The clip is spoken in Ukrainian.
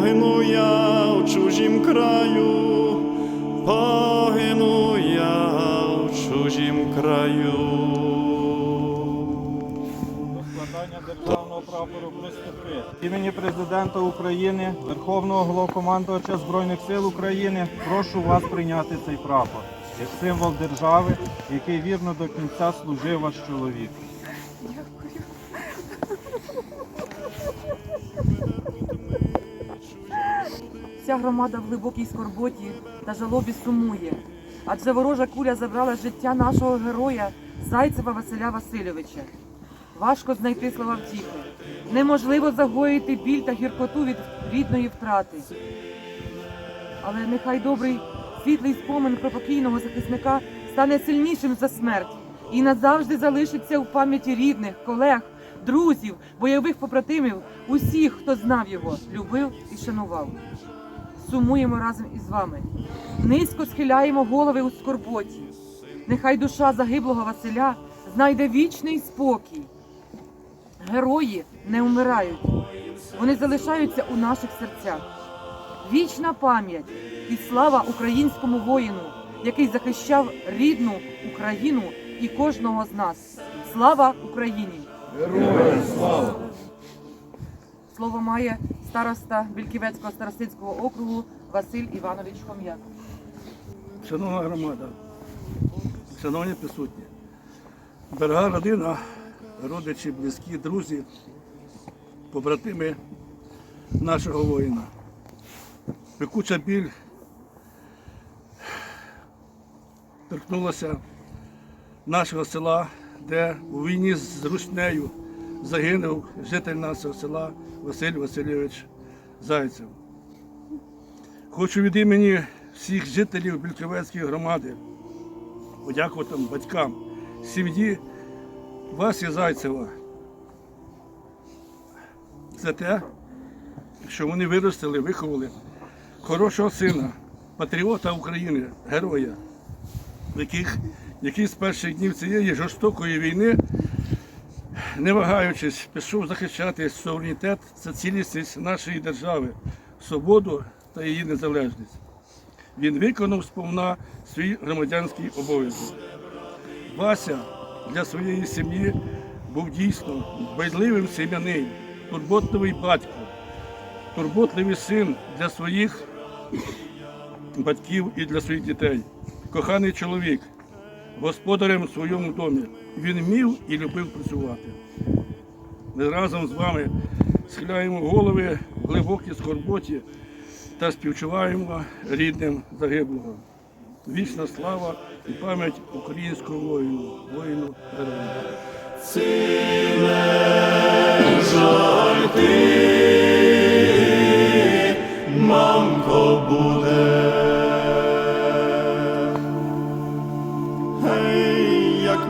погину я в чужім краю, погину я в чужім краю. До складання державного прапору приступи. Імені президента України, Верховного Головкомандувача Збройних сил України прошу вас прийняти цей прапор як символ держави, який вірно до кінця служив ваш чоловік. Вся громада в глибокій скорботі та жалобі сумує, адже ворожа куля забрала життя нашого героя Зайцева Василя Васильовича. Важко знайти слова втіхи. Неможливо загоїти біль та гіркоту від рідної втрати. Але нехай добрий світлий спомин про покійного захисника стане сильнішим за смерть і назавжди залишиться у пам'яті рідних, колег, друзів, бойових побратимів, усіх, хто знав його, любив і шанував. Сумуємо разом із вами. Низько схиляємо голови у скорботі. Нехай душа загиблого Василя знайде вічний спокій. Герої не вмирають, вони залишаються у наших серцях. Вічна пам'ять і слава українському воїну, який захищав рідну Україну і кожного з нас. Слава Україні! Героям слава! Слово має староста Більківецького старостинського округу Василь Іванович Хом'як. Шановна громада, шановні присутні, дорога родина, родичі, близькі, друзі, побратими нашого воїна. Пекуча біль торкнулася нашого села, де у війні з Рушнею загинув житель нашого села Василь Васильович Зайцев. Хочу від імені всіх жителів Більківецької громади подякувати батькам, сім'ї Васі Зайцева за те, що вони виростили, виховали хорошого сина, патріота України, героя, яких, який з перших днів цієї жорстокої війни, не вагаючись, пішов захищати суверенітет та цілісність нашої держави, свободу та її незалежність. Він виконав сповна свій громадянський обов'язок. Вася для своєї сім'ї був дійсно байдливим сім'янин, турботливий батько, турботливий син для своїх батьків і для своїх дітей, коханий чоловік, господарем в своєму домі. Він вмів і любив працювати. Ми разом з вами схиляємо голови в глибокій скорботі та співчуваємо рідним загиблого. Вічна слава і пам'ять українського воїну, воїну героя.